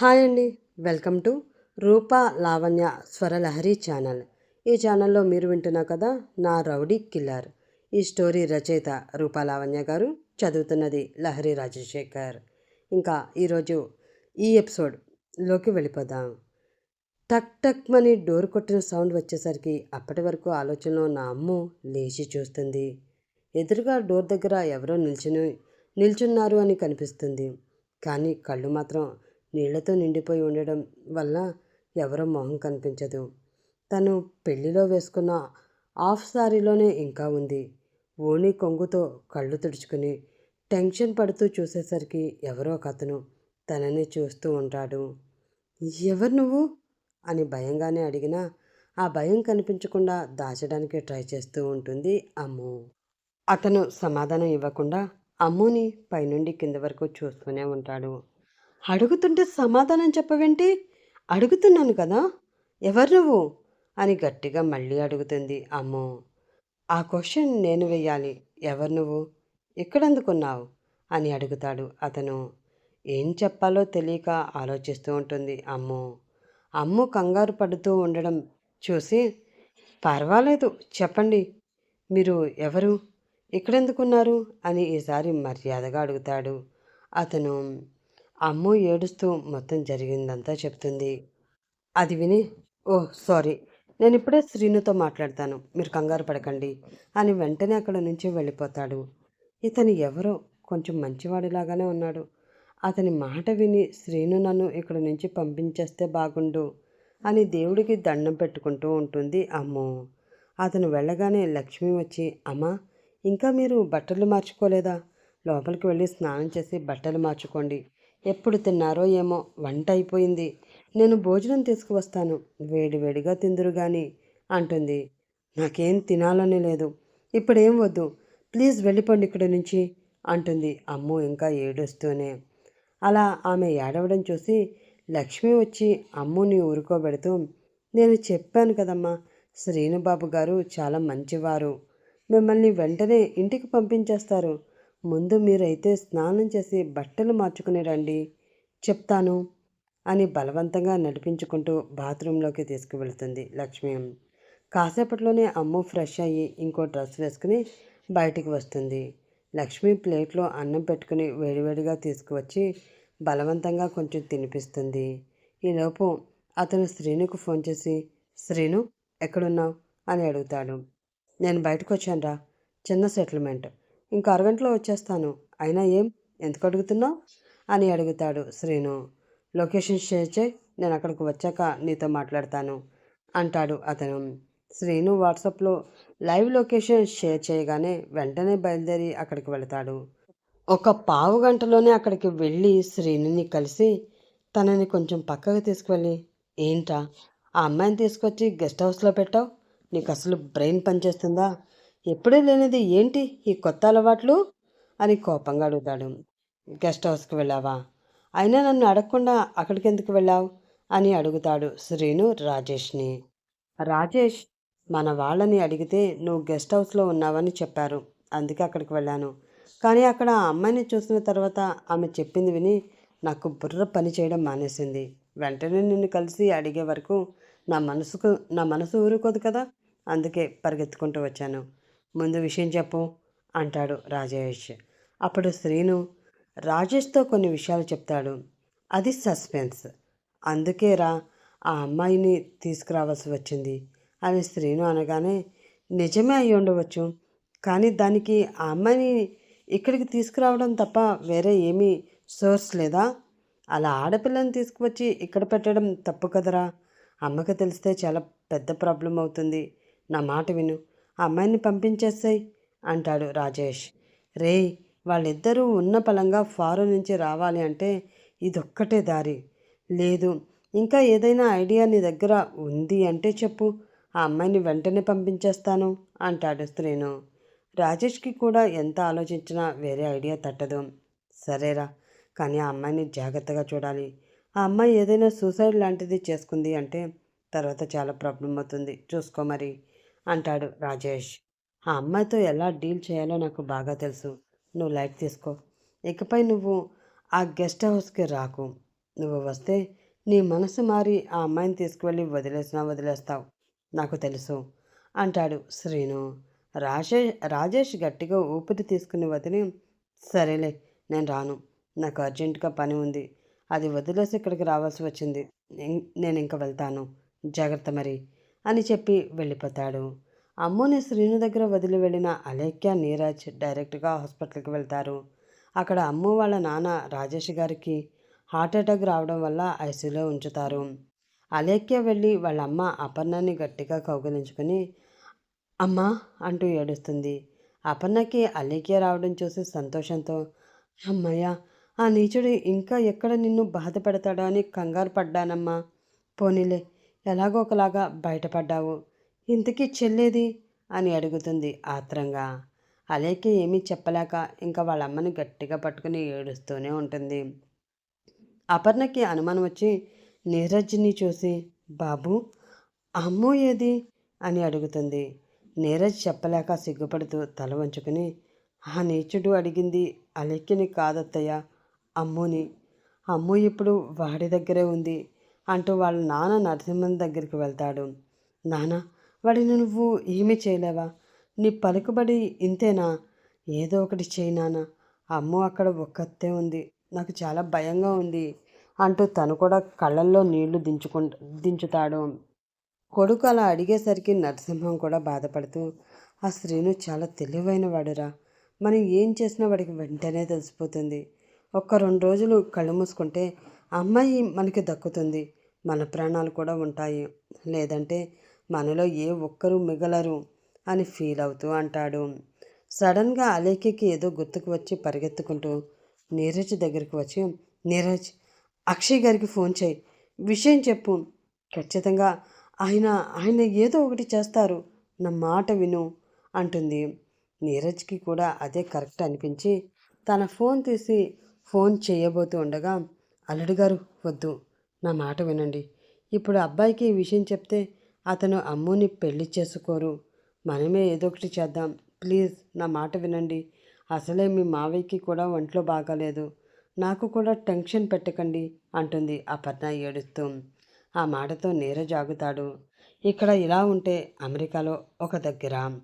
Hi అండి. Welcome to Rupa Lavanya Swaralahari channel. ఈ ఛానల్లో మీరు వింటున్న కదా నా రౌడీ కిల్లర్. ఈ స్టోరీ రచయిత రూపా లావణ్య గారు చదువుతున్నది లహరి రాజశేఖర్. ఇంకా ఈరోజు ఈ ఎపిసోడ్లోకి వెళ్ళిపోదాం. టక్ టక్ మని డోర్ కొట్టిన సౌండ్ వచ్చేసరికి అప్పటి వరకు ఆలోచనలో నా అమ్ము లేచి చూస్తుంది. ఎదురుగా డోర్ దగ్గర ఎవరో నిల్చుని నిల్చున్నారు అని కనిపిస్తుంది. కానీ కళ్ళు మాత్రం నీళ్ళతో నిండిపోయి ఉండడం వల్ల ఎవరో మొహం కనిపించదు. తను పెళ్ళిలో వేసుకున్న ఆఫ్ సారీలోనే ఇంకా ఉంది. ఓణి కొంగుతో కళ్ళు తుడుచుకుని టెన్షన్ పడుతూ చూసేసరికి ఎవరో కథను తనని చూస్తూ ఉంటాడు. ఎవరు నువ్వు? అని భయంగానే అడిగినా ఆ భయం కనిపించకుండా దాచడానికి ట్రై చేస్తూ ఉంటుంది అమ్ము. అతను సమాధానం ఇవ్వకుండా అమ్ముని పైనుండి కింద వరకు చూస్తూనే ఉంటాడు. అడుగుతుంటే సమాధానం చెప్పవేంటి? అడుగుతున్నాను కదా. ఎవరు నువ్వు? అని గట్టిగా మళ్ళీ అడుగుతుంది అమ్మో. ఆ క్వశ్చన్ నేను వెయ్యాలి ఎవరు నువ్వు? ఎక్కడందుకున్నావు అని అడుగుతాడు అతను. ఏం చెప్పాలో తెలియక ఆలోచిస్తూ ఉంటుంది అమ్ము. అమ్ము కంగారు పడుతూ ఉండడం చూసి పర్వాలేదు చెప్పండి. మీరు ఎవరు? ఇక్కడెందుకున్నారు? అని ఈసారి మర్యాదగా అడుగుతాడు అతను. అమ్ము ఏడుస్తూ మొత్తం జరిగిందంతా చెప్తుంది. అది విని ఓ సారీ నేను ఇప్పుడే శ్రీనుతో మాట్లాడతాను మీరు కంగారు పడకండి అని వెంటనే అక్కడ నుంచి వెళ్ళిపోతాడు. ఇతను ఎవరో కొంచెం మంచివాడిలాగానే ఉన్నాడు. అతని మాట విని శ్రీను నన్ను ఇక్కడ నుంచి పంపించేస్తే బాగుండు అని దేవుడికి దండం పెట్టుకుంటూ ఉంటుంది అమ్మో. అతను వెళ్ళగానే లక్ష్మి వచ్చి అమ్మా ఇంకా మీరు బట్టలు మార్చుకోలేదా? లోపలికి వెళ్ళి స్నానం చేసి బట్టలు మార్చుకోండి ఎప్పుడు తిన్నారో ఏమో వంట అయిపోయింది. నేను భోజనం తీసుకువస్తాను. వేడివేడిగా తిందురు గాని అంటుంది. నాకేం తినాలని లేదు. ఇప్పుడేం వద్దు. ప్లీజ్ వెళ్ళిపోండి ఇక్కడి నుంచి అంటుంది. అమ్ము ఇంకా ఏడుస్తూనే. అలా ఆమె ఏడవడం చూసి లక్ష్మి వచ్చి అమ్ముని ఊరుకోబెడుతూ నేను చెప్పాను కదమ్మా శ్రీనుబాబు గారు చాలా మంచివారు. మిమ్మల్ని వెంటనే ఇంటికి పంపించేస్తారు. ముందు మీరైతే స్నానం చేసి బట్టలు మార్చుకుని రండి చెప్తాను అని బలవంతంగా నడిపించుకుంటూ బాత్రూంలోకి తీసుకువెళ్తుంది లక్ష్మి. కాసేపట్లోనే అమ్ము ఫ్రెష్ అయ్యి ఇంకో డ్రెస్ వేసుకుని బయటికి వస్తుంది. లక్ష్మి ప్లేట్లో అన్నం పెట్టుకుని వేడివేడిగా తీసుకువచ్చి బలవంతంగా కొంచెం తినిపిస్తుంది. ఈలోపు అతను శ్రీనుకు ఫోన్ చేసి శ్రీను ఎక్కడున్నావు? అని అడుగుతాడు. నేను బయటకు వచ్చానురా చిన్న సెటిల్మెంట్. ఇంకో అరగంటలో వచ్చేస్తాను. అయినా ఏం? ఎందుకు అడుగుతున్నావు? అని అడుగుతాడు శ్రీను. లొకేషన్ షేర్ చేయి నేను అక్కడికి వచ్చాక నీతో మాట్లాడతాను అంటాడు అతను. శ్రీను వాట్సాప్లో లైవ్ లొకేషన్ షేర్ చేయగానే వెంటనే బయలుదేరి అక్కడికి వెళతాడు. ఒక పావు గంటలోనే అక్కడికి వెళ్ళి శ్రీనుని కలిసి తనని కొంచెం పక్కకు తీసుకువెళ్ళి ఏంటా ఆ అమ్మాయిని తీసుకొచ్చి గెస్ట్ హౌస్లో పెట్టావు? నీకు అసలు బ్రెయిన్ పనిచేస్తుందా? ఎప్పుడూ లేనిది ఏంటి ఈ కొత్త అలవాట్లు? అని కోపంగా అడుగుతాడు. గెస్ట్ హౌస్కి వెళ్ళావా? అయినా నన్ను అడగకుండా అక్కడికి ఎందుకు వెళ్ళావు? అని అడుగుతాడు శ్రీను రాజేష్ని. రాజేష్ మన వాళ్ళని అడిగితే నువ్వు గెస్ట్ హౌస్లో ఉన్నావని చెప్పారు. అందుకే అక్కడికి వెళ్ళాను. కానీ అక్కడ ఆ అమ్మాయిని చూసిన తర్వాత ఆమె చెప్పింది విని నాకు బుర్ర పని చేయడం మానేసింది. వెంటనే నిన్ను కలిసి అడిగే వరకు నా మనసుకు నా మనసు ఊరుకోదు కదా? అందుకే పరిగెత్తుకుంటూ వచ్చాను. ముందు విషయం చెప్పు అంటాడు రాజేష్. అప్పుడు శ్రీను రాజేష్తో కొన్ని విషయాలు చెప్తాడు. అది సస్పెన్స్. అందుకే రా ఆ అమ్మాయిని తీసుకురావాల్సి వచ్చింది అని శ్రీను అనగానే నిజమే అయి ఉండవచ్చు కానీ దానికి ఆ అమ్మాయిని ఇక్కడికి తీసుకురావడం తప్ప వేరే ఏమీ సోర్స్ లేదా? అలా ఆడపిల్లని తీసుకువచ్చి ఇక్కడ పెట్టడం తప్పు కదరా? అమ్మకి తెలిస్తే చాలా పెద్ద ప్రాబ్లం అవుతుంది. నా మాట విను. అమ్మాయిని పంపించేస్తాయి అంటాడు రాజేష్. రే వాళ్ళిద్దరూ ఉన్న పలంగా ఫారెన్ నుంచి రావాలి అంటే ఇదొక్కటే దారి. లేదు ఇంకా ఏదైనా ఐడియా నీ దగ్గర ఉంది అంటే చెప్పు. ఆ అమ్మాయిని వెంటనే పంపించేస్తాను అంటాడు స్త్రీను రాజేష్కి కూడా ఎంత ఆలోచించినా వేరే ఐడియా తట్టదు. సరేరా కానీ ఆ అమ్మాయిని జాగ్రత్తగా చూడాలి. ఆ అమ్మాయి ఏదైనా సూసైడ్ లాంటిది చేసుకుంది అంటే తర్వాత చాలా ప్రాబ్లం అవుతుంది. చూసుకో మరి. అంటాడు రాజేష్. ఆ అమ్మాయితో ఎలా డీల్ చేయాలో నాకు బాగా తెలుసు. నువ్వు లైట్ తీసుకో. ఇకపై నువ్వు ఆ గెస్ట్ హౌస్కి రాకు. నువ్వు వస్తే నీ మనసు మారి ఆ అమ్మాయిని తీసుకువెళ్ళి వదిలేసినా వదిలేస్తావు. నాకు తెలుసు. అంటాడు శ్రీను. రాజే రాజేష్ గట్టిగా ఊపిరి తీసుకుని వదిలి సరేలే నేను రాను. నాకు అర్జెంటుగా పని ఉంది. అది వదిలేసి ఇక్కడికి రావాల్సి వచ్చింది. నేను ఇంకా వెళ్తాను. జాగ్రత్త మరి. అని చెప్పి వెళ్ళిపోతాడు. అమ్ముని శ్రీను దగ్గర వదిలి వెళ్ళిన అలేఖ్య నీరజ్ డైరెక్ట్గా హాస్పిటల్కి వెళ్తారు. అక్కడ అమ్ము వాళ్ళ నాన్న రాజేష్ గారికి హార్ట్ అటాక్ రావడం వల్ల ఐసీలో ఉంచుతారు. అలేఖ్య వెళ్ళి వాళ్ళ అమ్మ అపర్ణని గట్టిగా కౌగిలించుకొని అమ్మా అంటూ ఏడుస్తుంది. అపర్ణకి అలేఖ్య రావడం చూసి సంతోషంతో అమ్మయ్య ఆ నీచుడు ఇంకా ఎక్కడ నిన్ను బాధ పెడతాడో అని కంగారు పడ్డానమ్మా. పోనీలే ఎలాగోకలాగా బయటపడ్డావు. ఇంతకీ చెల్లేది? అని అడుగుతుంది ఆత్రంగా. అలాగే ఏమీ చెప్పలేక ఇంకా వాళ్ళ అమ్మని గట్టిగా పట్టుకుని ఏడుస్తూనే ఉంటుంది. అపర్ణకి అనుమానం వచ్చి నీరజ్ని చూసి బాబు అమ్మో ఏది? అని అడుగుతుంది. నీరజ్ చెప్పలేక సిగ్గుపడుతూ తల వంచుకుని ఆ నీచుడు అడిగింది అలెక్కిని కాదత్తయ్య అమ్ముని. అమ్ము ఇప్పుడు వాడి దగ్గరే ఉంది. అంటూ వాళ్ళ నాన్న నరసింహన్ దగ్గరికి వెళ్తాడు. నాన్న వాడిని నువ్వు ఏమీ చేయలేవా? నీ పలుకుబడి ఇంతేనా? ఏదో ఒకటి చేయి నాన్న. అమ్ము అక్కడ ఒక్కతే ఉంది. నాకు చాలా భయంగా ఉంది అంటూ తను కూడా కళ్ళల్లో నీళ్ళు దించుకు దించుతాడు. కొడుకు అలా అడిగేసరికి నరసింహం కూడా బాధపడుతూ ఆ శ్రీను చాలా తెలివైన వాడురా మనం ఏం చేసినా వాడికి వెంటనే తెలిసిపోతుంది. ఒక్క రెండు రోజులు కళ్ళు మూసుకుంటే అమ్మాయి మనకి దక్కుతుంది. మన ప్రాణాలు కూడా ఉంటాయి. లేదంటే మనలో ఏ ఒక్కరూ మిగలరు అని ఫీల్ అవుతూ అంటాడు. సడన్గా అలేఖ్యకి ఏదో గుర్తుకు వచ్చి పరిగెత్తుకుంటూ నీరజ్ దగ్గరికి వచ్చి నీరజ్ అక్షయ్ గారికి ఫోన్ చేయి. విషయం చెప్పు. ఖచ్చితంగా ఆయన ఆయన ఏదో ఒకటి చేస్తారు. నా మాట విను అంటుంది. నీరజ్కి కూడా అదే కరెక్ట్ అనిపించి తన ఫోన్ తీసి ఫోన్ చేయబోతూ ఉండగా అల్లుడు గారు వద్దు. నా మాట వినండి. ఇప్పుడు అబ్బాయికి ఈ విషయం చెప్తే అతను అమ్ముని పెళ్ళి చేసుకోరు. మనమే ఏదో ఒకటి చేద్దాం. ప్లీజ్ నా మాట వినండి. అసలే మీ మావయ్యకి కూడా ఒంట్లో బాగాలేదు. నాకు కూడా టెన్షన్ పెట్టకండి అంటుంది అపర్ణ ఏడుస్తూ. ఆ మాటతో నీరజ్ ఆగుతాడు ఇక్కడ ఇలా ఉంటే అమెరికాలో ఒక దగ్గర.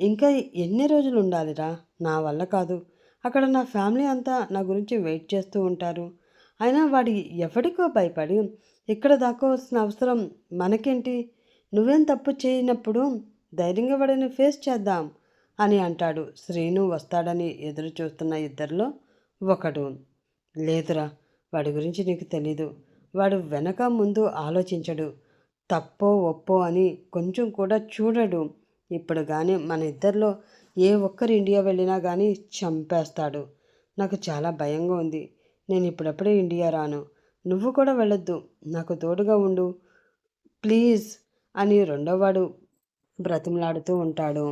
ఇంకా ఎన్ని రోజులు ఉండాలిరా? నా వల్ల కాదు. అక్కడ నా ఫ్యామిలీ అంతా నా గురించి వెయిట్ చేస్తూ ఉంటారు. అయినా వాడి ఎవడికో భయపడి ఇక్కడ దాక్కోవాల్సిన అవసరం మనకేంటి? నువ్వేం తప్పు చేయనప్పుడు ధైర్యంగా వాడిని ఫేస్ చేద్దాం అని అంటాడు. శ్రీను వస్తాడని ఎదురు చూస్తున్న ఇద్దరిలో ఒకడు. లేదురా వాడి గురించి నీకు తెలీదు. వాడు వెనక ముందు ఆలోచించడు. తప్పో ఒప్పో అని కొంచెం కూడా చూడడు. ఇప్పుడు కానీ మన ఇద్దరిలో ఏ ఒక్కరు ఇండియా వెళ్ళినా కానీ చంపేస్తాడు. నాకు చాలా భయంగా ఉంది. నేను ఇప్పుడప్పుడే ఇండియా రాను. నువ్వు కూడా వెళ్ళొద్దు. నాకు తోడుగా ఉండు. ప్లీజ్ అని రెండోవాడు బ్రతిమలాడుతూ ఉంటాడు.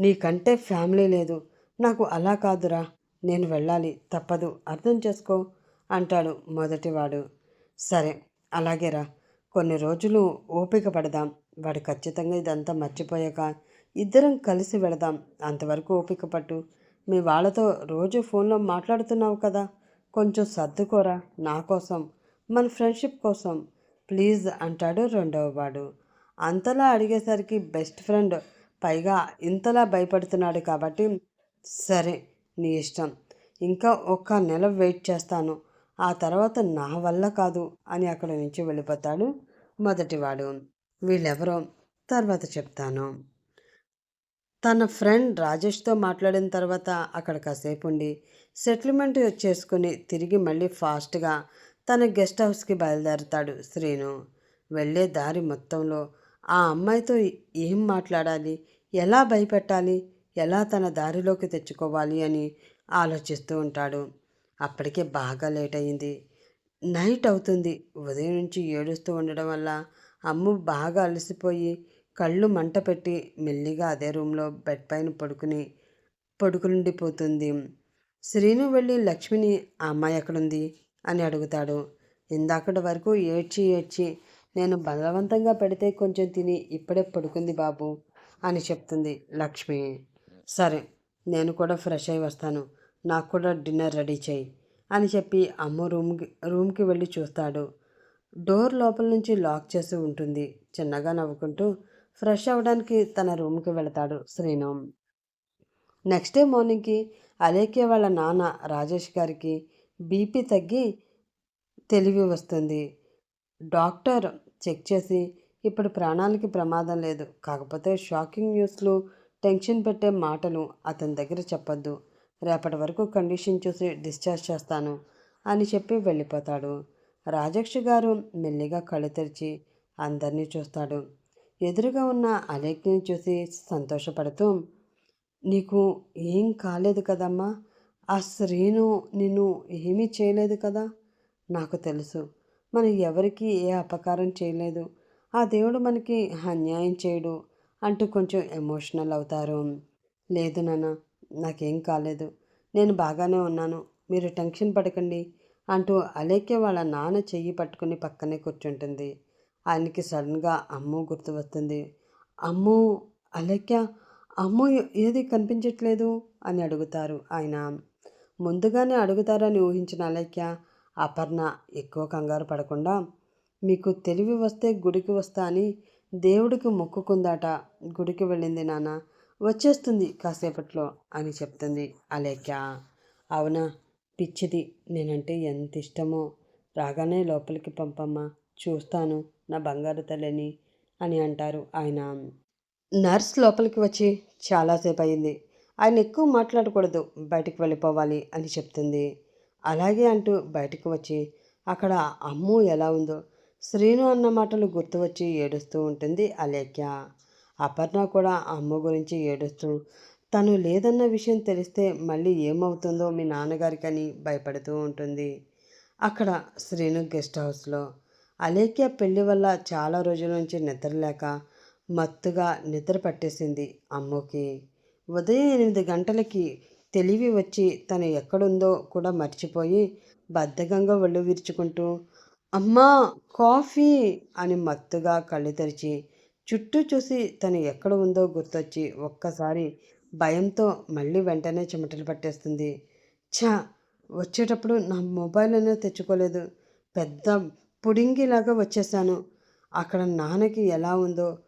నీకంటే ఫ్యామిలీ లేదు. నాకు అలా కాదురా. నేను వెళ్ళాలి. తప్పదు. అర్థం చేసుకో అంటాడు మొదటివాడు సరే అలాగేరా. కొన్ని రోజులు ఓపిక పడదాం. వాడు ఖచ్చితంగా ఇదంతా మర్చిపోయాక ఇద్దరం కలిసి వెళదాం. అంతవరకు ఓపిక పట్టు. మీ వాళ్ళతో రోజు ఫోన్లో మాట్లాడుతున్నావు కదా. కొంచెం సర్దుకోరా నా కోసం మన ఫ్రెండ్షిప్ కోసం. ప్లీజ్ అంటాడు రెండవ వాడు. అంతలా అడిగేసరికి బెస్ట్ ఫ్రెండ్ పైగా ఇంతలా భయపడుతున్నాడు కాబట్టి సరే నీ ఇష్టం. ఇంకా ఒక్క నెల వెయిట్ చేస్తాను. ఆ తర్వాత నా వల్ల కాదు అని అక్కడి నుంచి వెళ్ళిపోతాడు మొదటివాడు. వీళ్ళెవరో తర్వాత చెప్తాను. తన ఫ్రెండ్ రాజేష్తో మాట్లాడిన తర్వాత అక్కడ కాసేపు ఉండి సెటిల్మెంట్ చేసుకుని తిరిగి మళ్ళీ ఫాస్ట్గా తన గెస్ట్ హౌస్కి బయలుదేరుతాడు శ్రీను. వెళ్ళే దారి మొత్తంలో ఆ అమ్మాయితో ఏం మాట్లాడాలి? ఎలా భయపెట్టాలి? ఎలా తన దారిలోకి తెచ్చుకోవాలి అని ఆలోచిస్తూ ఉంటాడు. అప్పటికే బాగా లేట్ అయింది. నైట్ అవుతుంది. ఉదయం నుంచి ఏడుస్తూ ఉండడం వల్ల అమ్ము బాగా అలసిపోయి కళ్ళు మంట పెట్టి మెల్లిగా అదే రూమ్లో బెడ్ పైన పడుకుని పడుకునుండిపోతుంది శ్రీను వెళ్ళి లక్ష్మిని ఆ అమ్మాయి ఎక్కడుంది? అని అడుగుతాడు. ఇందాకటి వరకు ఏడ్చి ఏడ్చి నేను బలవంతంగా పెడితే కొంచెం తిని ఇప్పుడే పడుకుంది బాబు అని చెప్తుంది లక్ష్మి. సరే నేను కూడా ఫ్రెష్ అయి వస్తాను. నాకు కూడా డిన్నర్ రెడీ చేయి అని చెప్పి అమ్మ రూమ్కి రూమ్కి వెళ్ళి చూస్తాడు. డోర్ లోపల నుంచి లాక్ చేసి ఉంటుంది. చిన్నగా నవ్వుకుంటూ ఫ్రెష్ అవ్వడానికి తన రూమ్కి వెళతాడు శ్రీను. నెక్స్ట్ డే మార్నింగ్కి అలేఖ్య వాళ్ళ నాన్న రాజేష్ గారికి బీపీ తగ్గి తెలివి వస్తుంది. డాక్టర్ చెక్ చేసి ఇప్పుడు ప్రాణాలకి ప్రమాదం లేదు. కాకపోతే షాకింగ్ న్యూస్లు టెన్షన్ పెట్టే మాటలు అతని దగ్గర చెప్పొద్దు. రేపటి వరకు కండిషన్ చూసి డిశ్చార్జ్ చేస్తాను అని చెప్పి వెళ్ళిపోతాడు. రాజక్ష గారు మెల్లిగా కళ్ళు తెరిచి అందరినీ చూస్తాడు. ఎదురుగా ఉన్న అలేఖ్యని చూసి సంతోషపడుతూ నీకు ఏం కాలేదు కదమ్మా? ఆ స్త్రీను నిన్ను ఏమీ చేయలేదు కదా? నాకు తెలుసు. మనం ఎవరికి ఏ అపకారం చేయలేదు. ఆ దేవుడు మనకి అన్యాయం చేయడు అంటూ కొంచెం ఎమోషనల్ అవుతారు. లేదు నాన్న నాకేం కాలేదు. నేను బాగానే ఉన్నాను. మీరు టెన్షన్ పడకండి అంటూ అలేఖ్య వాళ్ళ నాన్న చెయ్యి పట్టుకుని పక్కనే కూర్చుంటుంది. ఆయనకి సడన్గా అమ్ము గుర్తు వస్తుంది అమ్ము అలక్య అమ్ము ఏది కనిపించట్లేదు? అని అడుగుతారు ఆయన. ముందుగానే అడుగుతారని ఊహించిన అలేఖ్య అపర్ణ ఎక్కువ కంగారు పడకుండా మీకు తెలివి వస్తే గుడికి వస్తా అని దేవుడికి మొక్కుకుందాట గుడికి వెళ్ళింది నాన్న వచ్చేస్తుంది కాసేపట్లో అని చెప్తుంది అలేఖ్య. అవునా? పిచ్చిది నేనంటే ఎంత ఇష్టమో. రాగానే లోపలికి పంపమ్మా చూస్తాను. నా బంగారు తల్లిని అని అంటారు ఆయన. నర్స్ లోపలికి వచ్చి చాలాసేపు అయింది. ఆయన ఎక్కువ మాట్లాడకూడదు బయటికి వెళ్ళిపోవాలి అని చెప్తుంది. అలాగే అంటూ బయటకు వచ్చి అక్కడ అమ్ము ఎలా ఉందో శ్రీను అన్న మాటలు గుర్తు వచ్చి ఏడుస్తూ ఉంటుంది అలేఖ్య. అపర్ణ కూడా అమ్మ గురించి ఏడుస్తూ తను లేదన్న విషయం తెలిస్తే మళ్ళీ ఏమవుతుందో మీ నాన్నగారికని భయపడుతూ ఉంటుంది. అక్కడ శ్రీను గెస్ట్ హౌస్లో అలేఖ్య పెళ్ళి వల్ల చాలా రోజుల నుంచి నిద్రలేక మత్తుగా నిద్ర పట్టేసింది అమ్మకి. ఉదయం ఎనిమిది గంటలకి తెలివి వచ్చి తను ఎక్కడుందో కూడా మర్చిపోయి బద్ధకంగా ఒళ్ళు విరుచుకుంటూ అమ్మా కాఫీ అని మత్తుగా కళ్ళు తెరిచి చుట్టూ చూసి తను ఎక్కడ ఉందో గుర్తొచ్చి ఒక్కసారి భయంతో మళ్ళీ వెంటనే చెమటలు పట్టేస్తుంది. ఛా! వచ్చేటప్పుడు నా మొబైల్ అనేది తెచ్చుకోలేదు. పెద్ద పుడింగిలాగా వచ్చేసాను. అక్కడ నాన్నకి ఎలా ఉందో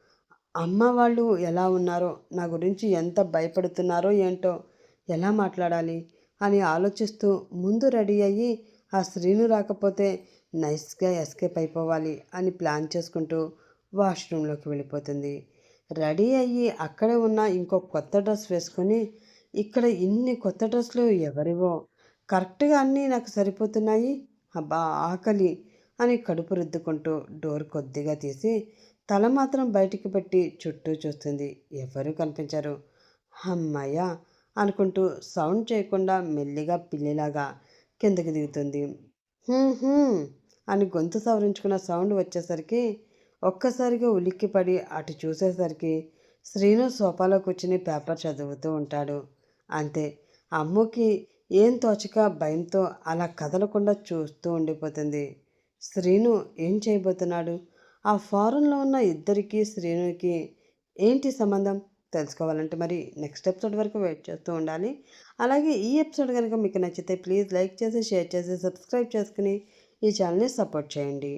అమ్మ వాళ్ళు ఎలా ఉన్నారో నా గురించి ఎంత భయపడుతున్నారో ఏంటో ఎలా మాట్లాడాలి అని ఆలోచిస్తూ ముందు రెడీ అయ్యి ఆ శ్రీను రాకపోతే నైస్గా ఎస్కేప్ అయిపోవాలి అని ప్లాన్ చేసుకుంటూ వాష్రూమ్లోకి వెళ్ళిపోతుంది. రెడీ అయ్యి అక్కడే ఉన్న ఇంకో కొత్త డ్రెస్ వేసుకొని ఇక్కడ ఇన్ని కొత్త డ్రెస్సులు ఎవరివో? కరెక్ట్గా అన్నీ నాకు సరిపోతున్నాయి. అబ్బా ఆకలి. అని కడుపు రుద్దుకుంటూ డోర్ కొద్దిగా తీసి తల మాత్రం బయటికి పెట్టి చుట్టూ చూస్తుంది. ఎవరూ కనిపించరు? అమ్మయ్య! అనుకుంటూ సౌండ్ చేయకుండా మెల్లిగా పిల్లిలాగా కిందకి దిగుతుంది. అని గొంతు సవరించుకున్న సౌండ్ వచ్చేసరికి ఒక్కసారిగా ఉలిక్కిపడి అటు చూసేసరికి శ్రీను సోఫాలో కూర్చుని పేపర్ చదువుతూ ఉంటాడు. అంతే. అమ్ముకి ఏం తోచక భయంతో అలా కదలకుండా చూస్తూ ఉండిపోతుంది. శ్రీను ఏం చేయబోతున్నాడు? ఆ ఫారెన్లో ఉన్న ఇద్దరికి శ్రీనుకి ఏంటి సంబంధం? తెలుసుకోవాలంటే మరి నెక్స్ట్ ఎపిసోడ్ వరకు వెయిట్ చేస్తూ ఉండాలి. అలాగే ఈ ఎపిసోడ్ కనుక మీకు నచ్చితే ప్లీజ్ లైక్ చేసి షేర్ చేసి సబ్స్క్రైబ్ చేసుకుని ఈ ఛానల్ని సపోర్ట్ చేయండి.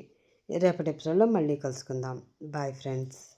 రేపటి ఎపిసోడ్లో మళ్ళీ కలుసుకుందాం. Bye friends.